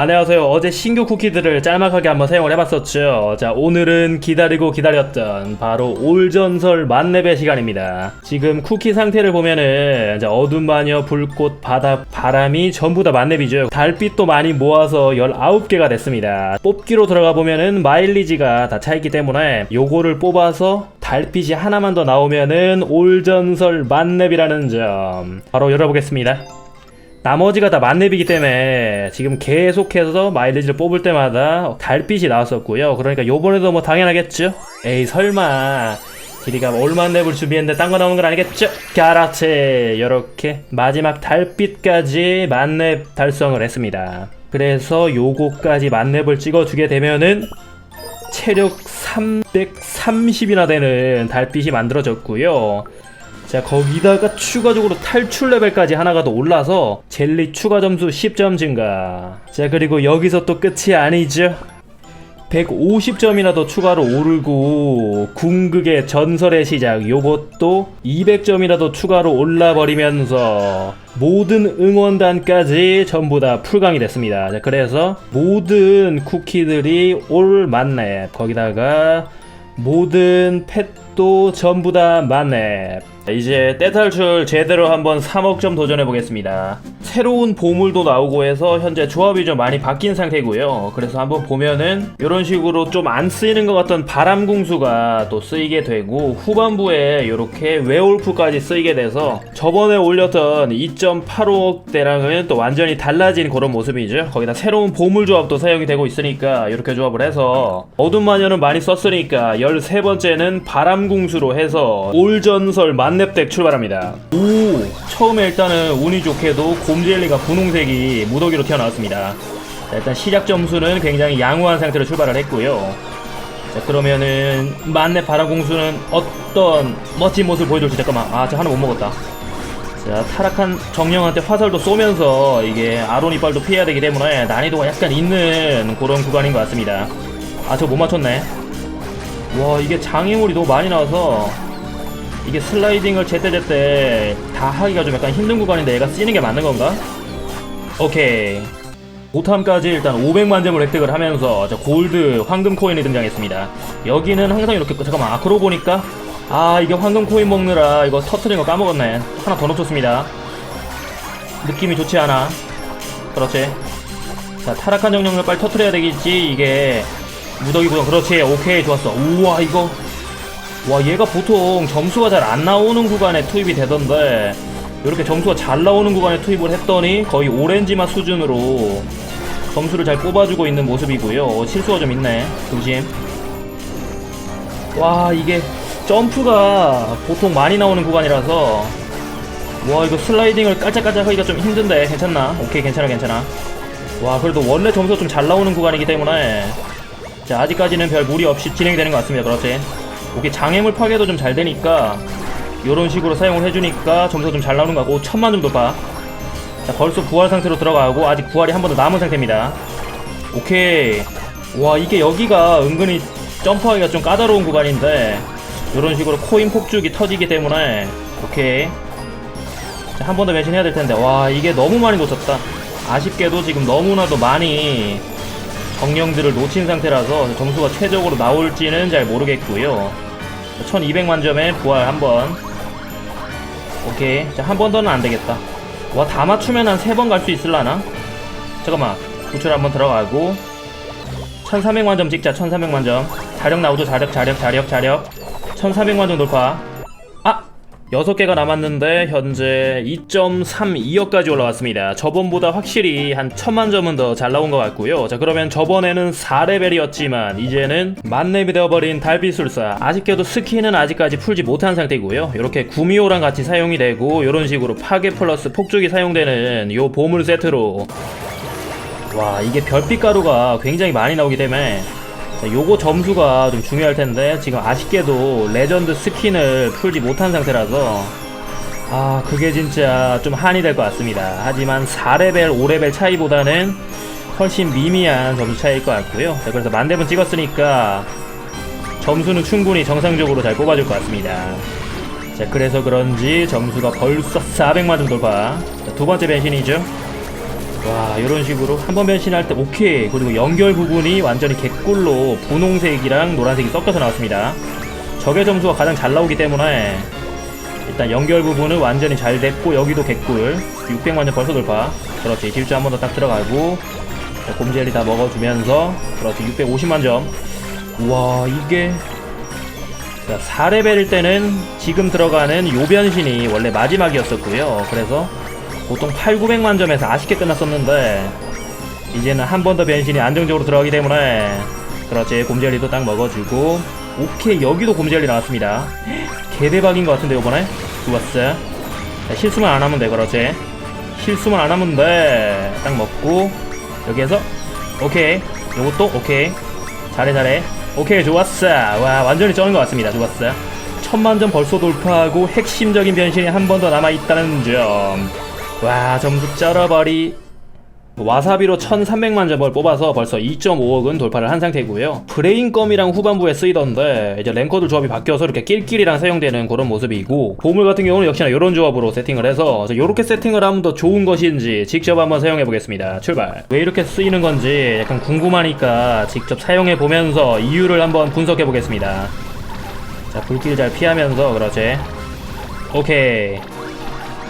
안녕하세요. 어제 신규 쿠키들을 짤막하게 한번 사용을 해봤었죠. 자, 오늘은 기다리고 기다렸던 바로 올전설 만렙의 시간입니다. 지금 쿠키 상태를 보면은 이제 어둠 마녀, 불꽃, 바다, 바람이 전부 다 만렙이죠. 달빛도 많이 모아서 19개가 됐습니다. 뽑기로 들어가 보면은 마일리지가 다 차있기 때문에 요거를 뽑아서 달빛이 하나만 더 나오면은 올전설 만렙이라는 점 바로 열어보겠습니다. 나머지가 다 만렙이기 때문에 지금 계속해서 마일리지를 뽑을 때마다 달빛이 나왔었고요. 그러니까 요번에도 뭐 당연하겠죠? 에이 설마 길이가 올만렙을 준비했는데 딴 거 나오는 건 아니겠죠? 가라체 이렇게 마지막 달빛까지 만렙 달성을 했습니다. 그래서 요거까지 만렙을 찍어주게 되면은 체력 330이나 되는 달빛이 만들어졌고요. 자 거기다가 추가적으로 탈출 레벨까지 하나가 더 올라서 젤리 추가 점수 10점 증가. 자 그리고 여기서 또 끝이 아니죠? 150점이나 더 추가로 오르고 궁극의 전설의 시작 요것도 200점이나 더 추가로 올라버리면서 모든 응원단까지 전부 다 풀강이 됐습니다. 자 그래서 모든 쿠키들이 올 만렙. 거기다가 모든 펫도 전부 다 만렙. 이제 떼탈출 제대로 한번 3억점 도전해 보겠습니다. 새로운 보물도 나오고 해서 현재 조합이 좀 많이 바뀐 상태고요. 그래서 한번 보면은 이런 식으로 좀 안 쓰이는 것 같던 바람궁수가 또 쓰이게 되고 후반부에 이렇게 웨올프까지 쓰이게 돼서 저번에 올렸던 2.85억대랑은 또 완전히 달라진 그런 모습이죠. 거기다 새로운 보물 조합도 사용이 되고 있으니까 이렇게 조합을 해서 어둠 마녀는 많이 썼으니까 13번째는 바람 궁수로 해서 올전설 만렙덱 출발합니다. 오 처음에 일단은 운이 좋게도 곰젤리가 분홍색이 무더기로 튀어나왔습니다. 자, 일단 시작 점수는 굉장히 양호한 상태로 출발을 했고요. 자 그러면은 만렙 바람궁수는 어떤 멋진 모습을 보여줄지 잠깐만. 아 저 하나 못 먹었다. 자 타락한 정령한테 화살도 쏘면서 이게 아론 이빨도 피해야 되기 때문에 난이도가 약간 있는 그런 구간인 것 같습니다. 아 저 못 맞췄네 와 이게 장애물이 너무 많이 나와서 이게 슬라이딩을 제때제때 다 하기가 좀 약간 힘든 구간인데 얘가 쓰는 게 맞는 건가? 오케이. 보탐까지 일단 500만 점을 획득을 하면서 저 골드 황금 코인이 등장했습니다. 여기는 항상 이렇게 잠깐만 아 그러고 보니까? 아 이게 황금 코인 먹느라 이거 터트린 거 까먹었네. 하나 더 놓쳤습니다. 느낌이 좋지 않아. 그렇지. 자 타락한 정령을 빨리 터트려야 되겠지 이게 무더기 구덩 그렇지. 오케이 좋았어. 우와 이거. 와 얘가 보통 점수가 잘 안 나오는 구간에 투입이 되던데 이렇게 점수가 잘 나오는 구간에 투입을 했더니 거의 오렌지맛 수준으로 점수를 잘 뽑아주고 있는 모습이고요. 어, 실수가 좀 있네. 조심. 와 이게 점프가 보통 많이 나오는 구간이라서. 와 이거 슬라이딩을 깔짝깔짝 하기가 좀 힘든데 괜찮나? 오케이 괜찮아 괜찮아. 와 그래도 원래 점수가 좀 잘 나오는 구간이기 때문에 자 아직까지는 별 무리 없이 진행되는 것 같습니다 그렇지 오케이 장애물 파괴도 좀 잘 되니까 이런 식으로 사용을 해주니까 점수가 좀 잘 나오는 것 같고 천만 점 돌파 자 벌써 부활 상태로 들어가고 아직 부활이 한 번 더 남은 상태입니다. 오케이. 와 이게 여기가 은근히 점프하기가 좀 까다로운 구간인데 이런 식으로 코인 폭죽이 터지기 때문에 오케이. 한 번 더 변신해야 될 텐데. 와 이게 너무 많이 놓쳤다. 아쉽게도 지금 너무나도 많이 정령들을 놓친 상태라서 점수가 최적으로 나올지는 잘 모르겠고요. 1200만 점에 부활 한번. 오케이. 자한번 더는 안되겠다. 와 다 맞추면 한 세 번 갈 수 있을라나? 잠깐만. 구출 한번 들어가고. 1300만 점 찍자 1300만 점. 자력 나오죠 자력 자력 자력 자력. 1400만 점 돌파. 아! 6개가 남았는데 현재 2.32억까지 올라왔습니다. 저번보다 확실히 한 천만 점은 더 잘 나온 것 같고요. 자 그러면 저번에는 4레벨이었지만 이제는 만렙이 되어버린 달빛술사 아쉽게도 스킨은 아직까지 풀지 못한 상태고요. 이렇게 구미호랑 같이 사용이 되고 이런 식으로 파괴 플러스 폭죽이 사용되는 요 보물 세트로 와 이게 별빛 가루가 굉장히 많이 나오기 때문에 자, 요거 점수가 좀 중요할 텐데 지금 아쉽게도 레전드 스킨을 풀지 못한 상태라서 아 그게 진짜 좀 한이 될 것 같습니다. 하지만 4레벨 5레벨 차이보다는 훨씬 미미한 점수 차이일 것 같고요. 자, 그래서 만렙은 찍었으니까 점수는 충분히 정상적으로 잘 뽑아줄 것 같습니다. 자 그래서 그런지 점수가 벌써 400만 점 돌파. 자, 두 번째 변신이죠 와 이런 식으로 한 번 변신할 때 오케이. 그리고 연결 부분이 완전히 개꿀로 분홍색이랑 노란색이 섞여서 나왔습니다. 적의 점수가 가장 잘 나오기 때문에 일단 연결 부분은 완전히 잘 됐고 여기도 개꿀. 600만점 벌써 돌파. 그렇지. 질주 한 번 더 딱 들어가고 자, 곰젤리 다 먹어주면서 그렇지. 650만점. 우와 이게 자 4레벨일 때는 지금 들어가는 요 변신이 원래 마지막이었었고요. 그래서 보통 8, 900만 점에서 아쉽게 끝났었는데 이제는 한 번 더 변신이 안정적으로 들어가기 때문에 그렇지. 곰젤리도 딱 먹어주고 오케이. 여기도 곰젤리 나왔습니다. 개대박인 것 같은데 요번에? 좋았어 자, 실수만 안 하면 돼 그렇지. 실수만 안 하면 돼딱 먹고 여기에서 오케이. 요것도 오케이. 잘해 잘해. 오케이 좋았어. 와 완전히 쩌는 것 같습니다. 좋았어 천만점 벌써 돌파하고 핵심적인 변신이 한 번 더 남아있다는 점 와 점수 쩔어버리. 와사비로 1300만 점을 뽑아서 벌써 2.5억은 돌파를 한 상태고요. 브레인껌이랑 후반부에 쓰이던데 이제 랭커들 조합이 바뀌어서 이렇게 낄낄이랑 사용되는 그런 모습이고 보물 같은 경우는 역시나 이런 조합으로 세팅을 해서 이렇게 세팅을 하면 더 좋은 것인지 직접 한번 사용해 보겠습니다. 출발. 왜 이렇게 쓰이는 건지 약간 궁금하니까 직접 사용해 보면서 이유를 한번 분석해 보겠습니다. 자 불길 잘 피하면서 그렇지. 오케이. 자,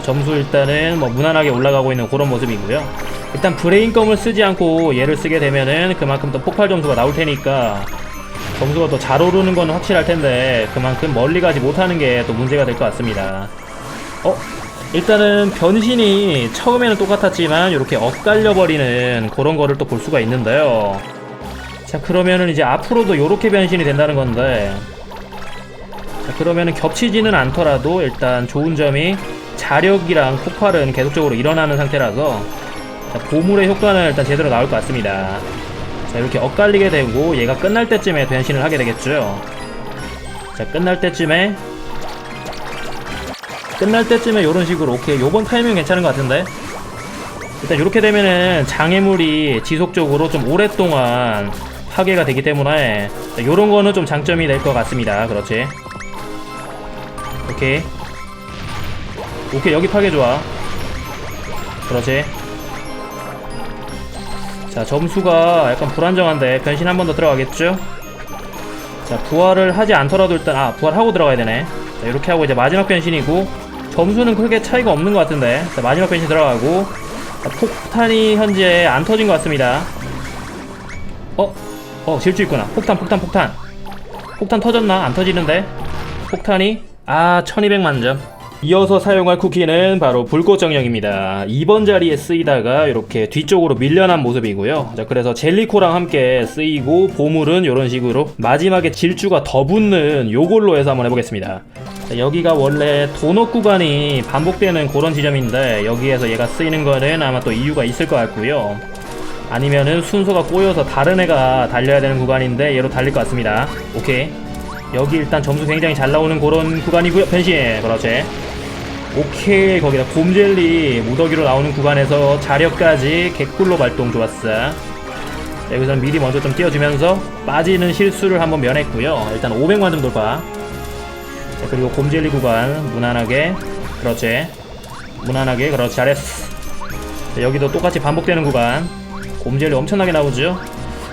점수 일단은 뭐 무난하게 올라가고 있는 그런 모습이고요. 일단 브레인껌을 쓰지 않고 얘를 쓰게 되면은 그만큼 더 폭발 점수가 나올 테니까 점수가 더 잘 오르는 건 확실할 텐데 그만큼 멀리 가지 못하는 게 또 문제가 될 것 같습니다. 어? 일단은 변신이 처음에는 똑같았지만 이렇게 엇갈려 버리는 그런 거를 또 볼 수가 있는데요. 자 그러면은 이제 앞으로도 이렇게 변신이 된다는 건데 자, 그러면은 겹치지는 않더라도 일단 좋은 점이 자력이랑 폭발은 계속적으로 일어나는 상태라서 자, 보물의 효과는 일단 제대로 나올 것 같습니다. 자 이렇게 엇갈리게 되고 얘가 끝날 때쯤에 변신을 하게 되겠죠. 자 끝날 때쯤에 끝날 때쯤에 이런 식으로 오케이 요번 타이밍 괜찮은 것 같은데 일단 이렇게 되면은 장애물이 지속적으로 좀 오랫동안 파괴가 되기 때문에 자, 요런 거는 좀 장점이 될 것 같습니다. 그렇지. 오케이 오케이 여기 파괴 좋아. 그렇지? 자 점수가 약간 불안정한데 변신 한 번 더 들어가겠죠? 자 부활을 하지 않더라도 일단 아 부활하고 들어가야 되네. 자 이렇게 하고 이제 마지막 변신이고 점수는 크게 차이가 없는 것 같은데. 자 마지막 변신 들어가고. 자, 폭탄이 현재 안 터진 것 같습니다. 어? 어 질주 있구나. 폭탄 폭탄 폭탄. 폭탄 터졌나? 안 터지는데? 폭탄이? 아 1200만점 이어서 사용할 쿠키는 바로 불꽃 정령입니다. 2번 자리에 쓰이다가 이렇게 뒤쪽으로 밀려난 모습이고요. 자 그래서 젤리코랑 함께 쓰이고 보물은 이런 식으로 마지막에 질주가 더 붙는 요걸로 해서 한번 해보겠습니다. 자, 여기가 원래 도넛 구간이 반복되는 그런 지점인데 여기에서 얘가 쓰이는 거는 아마 또 이유가 있을 것 같고요. 아니면은 순서가 꼬여서 다른 애가 달려야 되는 구간인데 얘로 달릴 것 같습니다. 오케이. 여기 일단 점수 굉장히 잘 나오는 그런 구간이고요 변신 그렇지 오케이 거기다 곰젤리 무더기로 나오는 구간에서 자력까지 개꿀로 발동 좋았어 자, 여기서 미리 먼저 좀 띄워주면서 빠지는 실수를 한번 면했고요. 일단 500만 점 돌파. 자, 그리고 곰젤리 구간 무난하게 그렇지. 무난하게 그렇지. 잘했어. 자, 여기도 똑같이 반복되는 구간. 곰젤리 엄청나게 나오죠?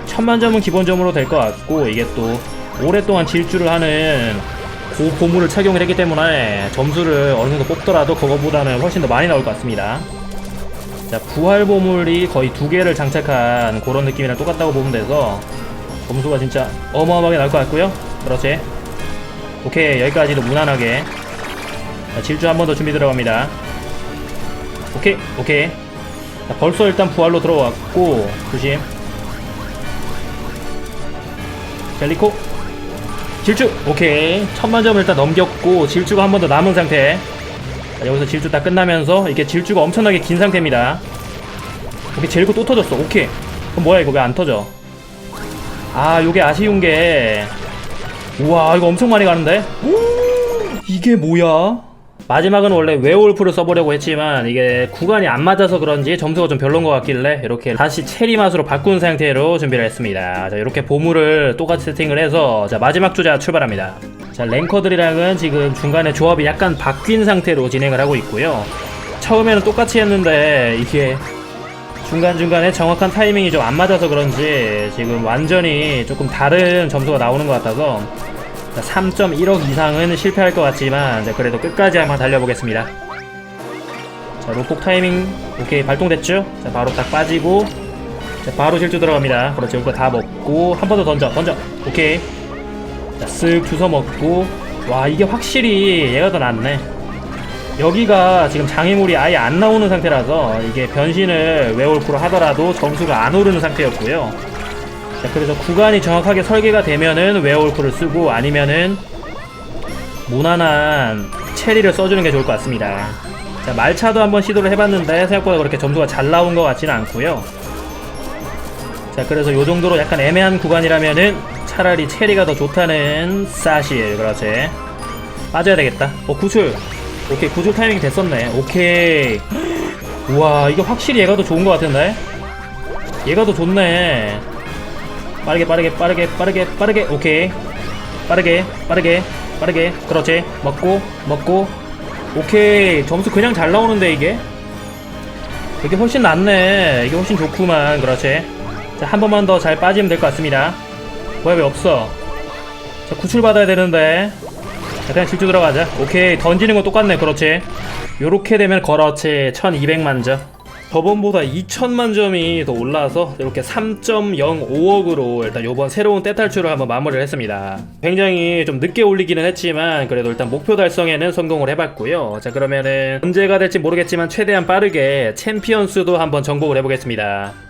천만 점은 기본점으로 될 것 같고 이게 또 오랫동안 질주를 하는 고 보물을 착용을 했기 때문에 점수를 어느 정도 뽑더라도 그거보다는 훨씬 더 많이 나올 것 같습니다. 자, 부활 보물이 거의 두 개를 장착한 그런 느낌이랑 똑같다고 보면 돼서 점수가 진짜 어마어마하게 나올 것 같고요. 그렇지. 오케이, 여기까지도 무난하게. 자, 질주 한 번 더 준비 들어갑니다. 오케이, 오케이. 자, 벌써 일단 부활로 들어왔고, 조심. 젤리코 질주! 오케이. 천만 점을 일단 넘겼고 질주가 한 번 더 남은 상태. 자, 여기서 질주 딱 끝나면서 이게 질주가 엄청나게 긴 상태입니다. 오케이 젤리코 또 터졌어. 오케이. 그럼 뭐야 이거? 왜 안 터져? 아 요게 아쉬운 게 우와 이거 엄청 많이 가는데? 오, 이게 뭐야 마지막은 원래 웨올프를 써보려고 했지만 이게 구간이 안 맞아서 그런지 점수가 좀 별론 것 같길래 이렇게 다시 체리 맛으로 바꾼 상태로 준비를 했습니다. 자 이렇게 보물을 똑같이 세팅을 해서 자 마지막 주자 출발합니다. 자 랭커들이랑은 지금 중간에 조합이 약간 바뀐 상태로 진행을 하고 있고요. 처음에는 똑같이 했는데 이게 중간중간에 정확한 타이밍이 좀 안 맞아서 그런지 지금 완전히 조금 다른 점수가 나오는 것 같아서 3.1억 이상은 실패할 것 같지만 그래도 끝까지 한번 달려보겠습니다. 자, 로폭 타이밍 오케이 발동됐죠? 자, 바로 딱 빠지고 자, 바로 실주 들어갑니다. 그렇지, 이거 다 먹고 한 번 더 던져, 던져. 오케이. 자, 쓱 주워 먹고 와 이게 확실히 얘가 더 낫네. 여기가 지금 장애물이 아예 안 나오는 상태라서 이게 변신을 웨올프로 하더라도 점수가 안 오르는 상태였고요. 자, 그래서 구간이 정확하게 설계가 되면은 웨올프를 쓰고 아니면은 무난한 체리를 써주는 게 좋을 것 같습니다. 자, 말차도 한번 시도를 해봤는데 생각보다 그렇게 점수가 잘 나온 것 같지는 않고요. 자, 그래서 요 정도로 약간 애매한 구간이라면은 차라리 체리가 더 좋다는 사실. 그렇지. 빠져야 되겠다. 어, 구출. 오케이, 구출 타이밍이 됐었네. 오케이. 우와, 이거 확실히 얘가 더 좋은 것 같은데? 얘가 더 좋네. 빠르게, 빠르게, 빠르게, 빠르게, 빠르게. 오케이. 빠르게, 빠르게, 빠르게. 그렇지. 먹고, 먹고. 오케이. 점수 그냥 잘 나오는데, 이게? 이게 훨씬 낫네. 이게 훨씬 좋구만. 그렇지. 자, 한 번만 더 잘 빠지면 될 것 같습니다. 뭐야, 왜 없어? 자, 구출 받아야 되는데. 자, 그냥 질주 들어가자. 오케이. 던지는 건 똑같네. 그렇지. 요렇게 되면 그렇지. 1200만 점. 저번보다 2000만 점이 더 올라서 이렇게 3.05억으로 일단 요번 새로운 떼탈출을 한번 마무리를 했습니다. 굉장히 좀 늦게 올리기는 했지만 그래도 일단 목표 달성에는 성공을 해봤고요. 자 그러면은 언제가 될지 모르겠지만 최대한 빠르게 챔피언스도 한번 정복을 해보겠습니다.